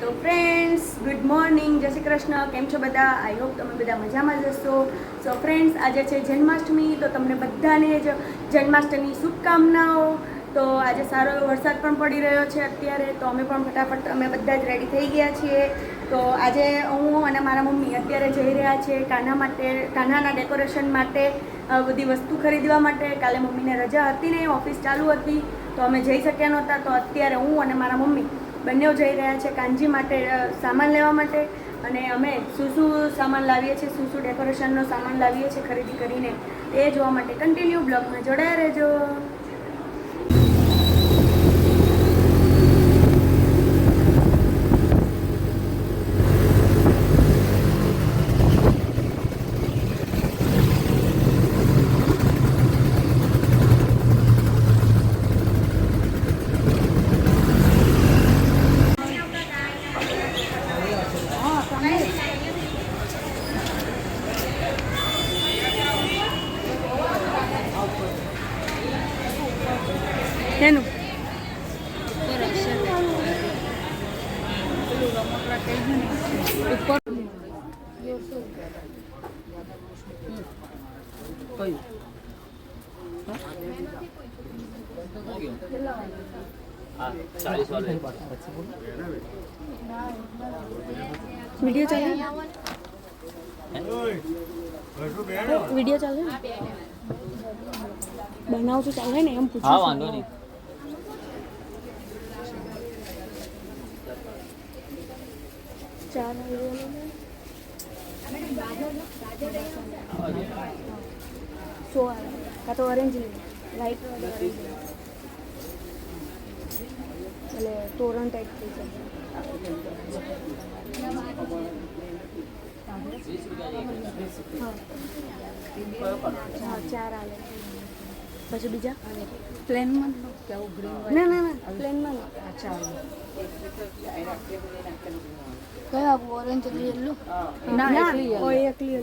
તો friends good morning જય શ્રી કૃષ્ણ, કેમ છો બધા? આઈ હોપ તમે બધા મજામાં જ હશો. સો ફ્રેન્ડ્સ આજે છે જન્માષ્ટમી, તો તમને બધાને જ જન્માષ્ટમી શુભકામનાઓ. તો આજે સારો એવો વરસાદ પણ પડી રહ્યો છે અત્યારે, તો અમે પણ ફટાફટ, અમે બધા જ રેડી થઈ ગયા છીએ. તો આજે હું અને મારા મમ્મી અત્યારે જઈ રહ્યા છીએ કાના માટે, કાનાના ડેકોરેશન માટે બધી વસ્તુ ખરીદવા માટે. કાલે મમ્મીને રજા હતી ને, ઓફિસ ચાલુ હતી, તો અમે જઈ શક્યા નહોતા. તો અત્યારે હું અને મારા મમ્મી બંને જઈ રહ્યા છે કાનજી માટે સામાન લેવા માટે. અને અમે શું શું સામાન લાવીએ છીએ, શું શું ડેકોરેશનનો સામાન લાવીએ છીએ ખરીદી કરીને એ જોવા માટે કન્ટિન્યુ બ્લોગમાં જોડાયા રહેજો એનું ચાલીસ વાળો વીડિયો ચાલે વીડિયો ચાલે ને બનાવશું ચાલે ને એમ હા પૂછું વાંધો નહીં ચાર સો આવે કાં તો ઓરેન્જ લાઈટ ઓરેન્જ એટલે તોરણ ટાઈપ થઈ જાય હા હા ચાર આવે પછી બીજા પ્લેનમાં કે આવું ગ્રીન ના ના ના પ્લેનમાં અચ્છા કયા ઓરેન્જ યલો ના, ના એકલી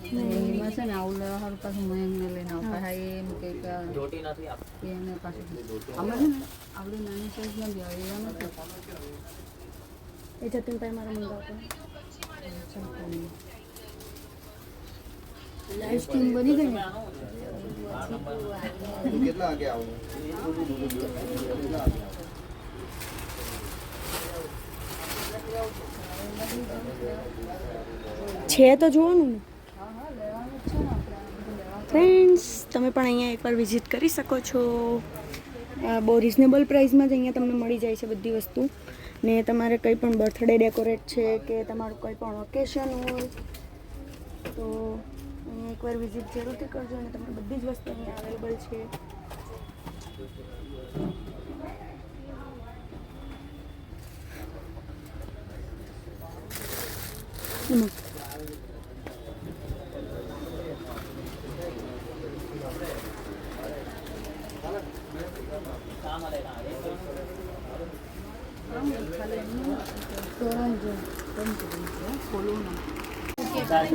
એમાં છે ને આવું લેવા સારું પાછું મેં એમને લઈને આવતા હા. એમ કે એને પાછું છે ને આવડી નાની સાઈઝ નથી આવે એવા નથી એ જતીનભાઈ મારા મંગાવતો લાઈવ સ્ટ્રીમ બની ગઈ ને? કેટલા વાગે આવું? છે તો જોવાનું ને. ફ્રેન્ડ્સ તમે પણ અહીંયા એકવાર વિઝિટ કરી શકો છો. બહુ રિઝનેબલ પ્રાઇસમાં જ અહીંયા તમને મળી જાય છે બધી વસ્તુ. ને તમારે કંઈ પણ બર્થડે ડેકોરેટ છે કે તમારું કંઈ પણ ઓકેશન હોય, તો અહીંયા એકવાર વિઝિટ જરૂરથી કરજો અને તમને બધી જ વસ્તુ અહીંયા અવેલેબલ છે. એમાં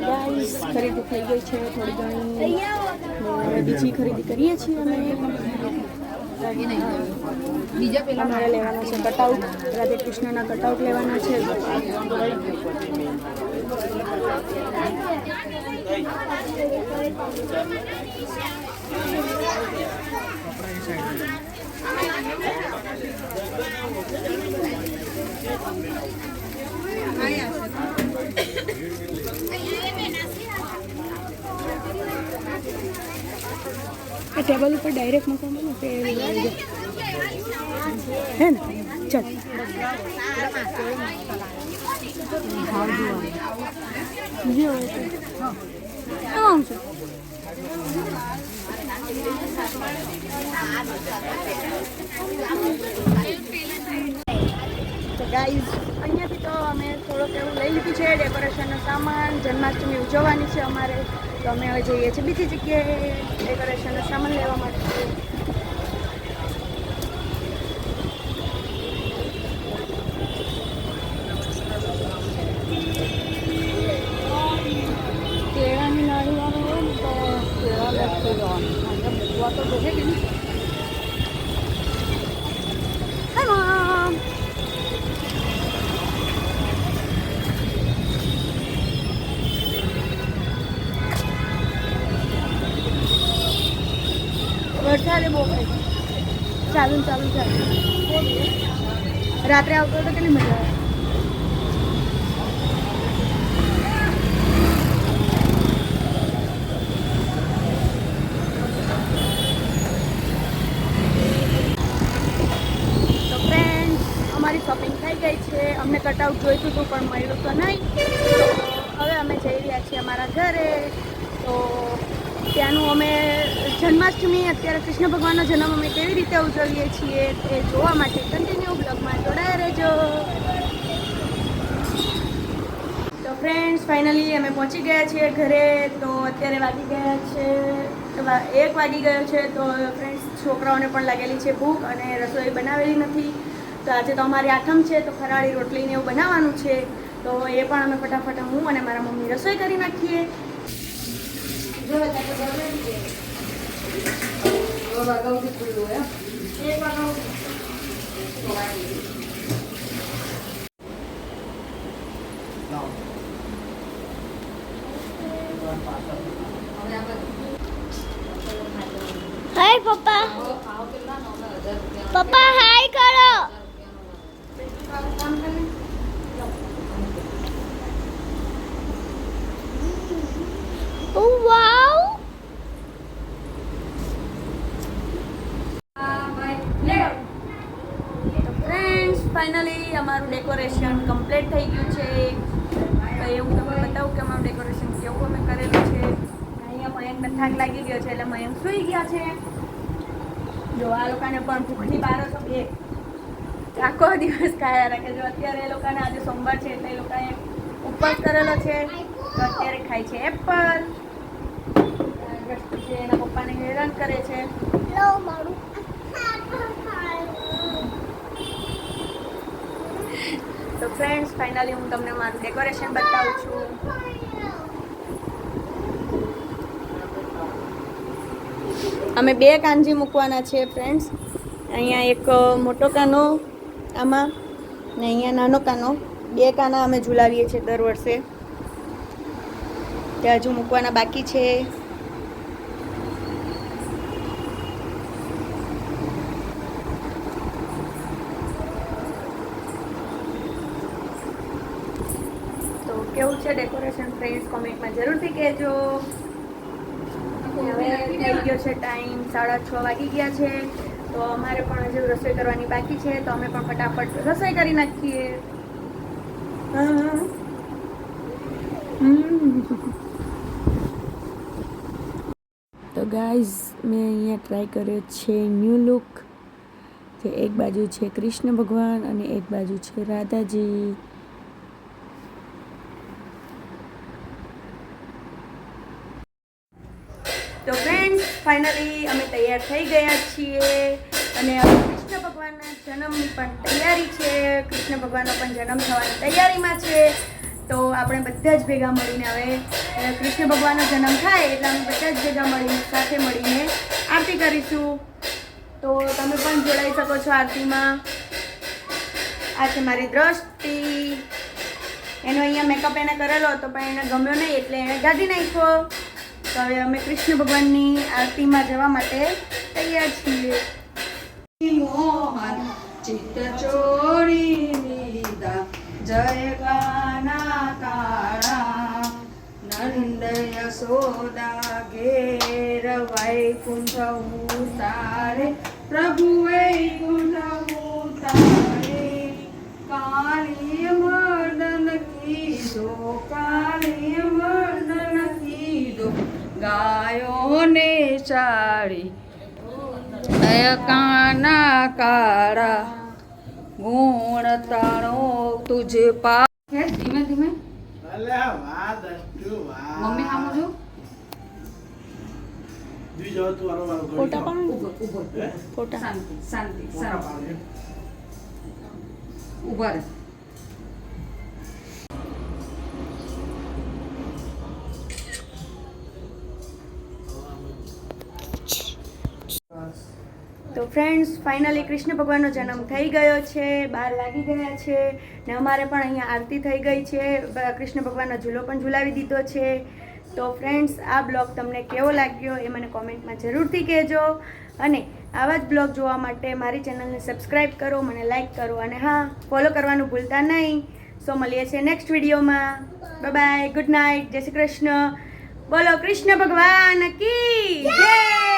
ગાઈસ ખરીદી થઈ ગઈ છે થોડી ઘણી બીજી ખરીદી કરીએ છીએ અમે. બીજા પેલા મારે લેવાના છે કટઆઉટ રાધે કૃષ્ણના કટઆઉટ લેવાના છે. ટેબલ ઉપર ડાયરેક્ટ મૂકવાનું ને તે હે ને? ચલ. ગાઈઝ અહીંયાથી તો અમે થોડોક એવું લઈ લીધું છે ડેકોરેશનનો સામાન, જન્માષ્ટમી ઉજવવાની છે અમારે. તો અમે હવે જઈએ છીએ બીજી જગ્યાએ ડેકોરેશનનો ચાલુ ચાલુ ચાલુ. રાત્રે આવતો તો કેટલી મજા આવે? શોપિંગ થઈ ગઈ છે. અમને કટઆઉટ જોઈતું હતું, પણ મળ્યું તો નહીં. હવે અમે જઈ રહ્યા છીએ અમારા ઘરે. તો ત્યાંનું અમે જન્માષ્ટમી, અત્યારે કૃષ્ણ ભગવાનનો જન્મ અમે કેવી રીતે ઉજવીએ છીએ તે જોવા માટે કન્ટિન્યુ બ્લોગમાં જોડાયા રહેજો. તો ફ્રેન્ડ્સ ફાઇનલી અમે પહોંચી ગયા છીએ ઘરે. તો અત્યારે વાગી ગયા છે એક વાગી ગયો છે. તો ફ્રેન્ડ્સ છોકરાઓને પણ લાગેલી છે ભૂખ અને રસોઈ બનાવેલી નથી. તો આજે તો અમારી આઠમ છે, તો ફરાળી રોટલીને એવું બનાવવાનું છે. તો એ પણ અમે ફટાફટ હું અને મારા મમ્મી રસોઈ કરી નાખીએ. અગાઉથી ખુલ્લું હોય એક વાગ્યા હાય પપ્પા પપ્પા હાય કરો કામ કરીને ઓ વાવ ફ્રેન્ડ્સ ફાઇનલી અમારું ડેકોરેશન કમ્પ્લીટ થઈ ગયું છે. તો એવું તમને બતાવું કે અમારું ડેકોરેશન કેવું અમે કરેલું છે. અહીંયા મયંકને થાક લાગી ગયો છે એટલે મયંક સૂઈ ગયા છે. જો આ લોકોને પણ ભૂખની બારો તો એ આખો દિવસ ખાયા રાખે જો અત્યારે એ લોકોને આજે સોમવાર છે એટલે એ લોકોએ ઉપવાસ કરેલો છે. તો અત્યારે ખાય છે એપલ. એના પપ્પાને હેરાન કરે છે. મારું તો ફ્રેન્ડ્સ ફાઇનલી હું તમને મારું ડેકોરેશન બતાવું છું. અમે બે કાનજી મૂકવાના છે ફ્રેન્ડ્સ અહીંયા એક મોટો કાનો આમાં ને અહીંયા નાનો કાનો. બે કાના અમે ઝુલાવીએ છીએ દર વર્ષે. ત્યાં હજુ મૂકવાના બાકી છે તો કેવું છે ડેકોરેશન ફ્રેન્ડ્સ કોમેન્ટમાં જરૂરથી કહેજો. હવે થઈ ગયો છે ટાઈમ સાડા છ વાગી ગયા છે. તો અમારે પણ હજુ રસોઈ કરવાની બાકી છે, તો અમે પણ ફટાફટ રસોઈ કરી નાખીએ. તો ગાઈઝ મેં અહીંયા ટ્રાય કર્યો છે ન્યૂ લુક જે એક બાજુ છે કૃષ્ણ ભગવાન અને એક બાજુ છે રાધાજી. ફ્રેન્ડ્સ ફાઇનલી અમે તૈયાર થઈ ગયા છીએ. અને કૃષ્ણ ભગવાનના જન્મની પણ તૈયારી છે. કૃષ્ણ ભગવાનનો પણ જન્મ થવાની તૈયારીમાં છે. તો આપણે બધા જ ભેગા મળીને હવે કૃષ્ણ ભગવાનનો જન્મ થાય એટલે અમે બધા જ ભેગા મળીને સાથે મળીને આરતી કરીશું. તો તમે પણ જોડાઈ શકો છો આરતીમાં. આ છે મારી દ્રષ્ટિ. એનો અહીંયા મેકઅપ એને કરેલો હતો, પણ એને ગમ્યો નહીં એટલે એણે ગાધી નાખ્યો. તો હવે અમે કૃષ્ણ ભગવાનની આરતીમાં જવા માટે તૈયાર છીએ. મોહન ચિત્ત ચોરી લીધા જય કાના કાળા નંદ યશોદા ઘેર વૈકુંઠ ઉતારે પ્રભુ વૈકુંઠ ઉતારે કાળી મર્દન કીધો કાળી મર્દન કીધો ગાયોને ચાળી. જય કાના કાળા ગુણ તણો તુજે પા હે ધીમે ધીમે. મમ્મી હા જો બીજો તું વારો વારો કરી ફોટા પણ શાંતિ શાંતિ. ઊભા રહે. ફ્રેન્ડ્સ ફાઇનલી કૃષ્ણ ભગવાનનો જન્મ થઈ ગયો છે, બાર લાગી ગયા છે ને અમારે પણ અહીંયા આરતી થઈ ગઈ છે કૃષ્ણ ભગવાનનો ઝૂલો પણ ઝુલાવી દીધો છે. તો ફ્રેન્ડ્સ આ બ્લોગ તમને કેવો લાગ્યો એ મને કોમેન્ટમાં જરૂરથી કહેજો. અને આવા જ બ્લોગ જોવા માટે મારી ચેનલને સબસ્ક્રાઈબ કરો, મને લાઈક કરો અને હા ફોલો કરવાનું ભૂલતા નહીં. સો મળીએ છીએ નેક્સ્ટ વિડીયોમાં બાય ગુડ નાઇટ જય શ્રી કૃષ્ણ. બોલો, કૃષ્ણ ભગવાન કી જય!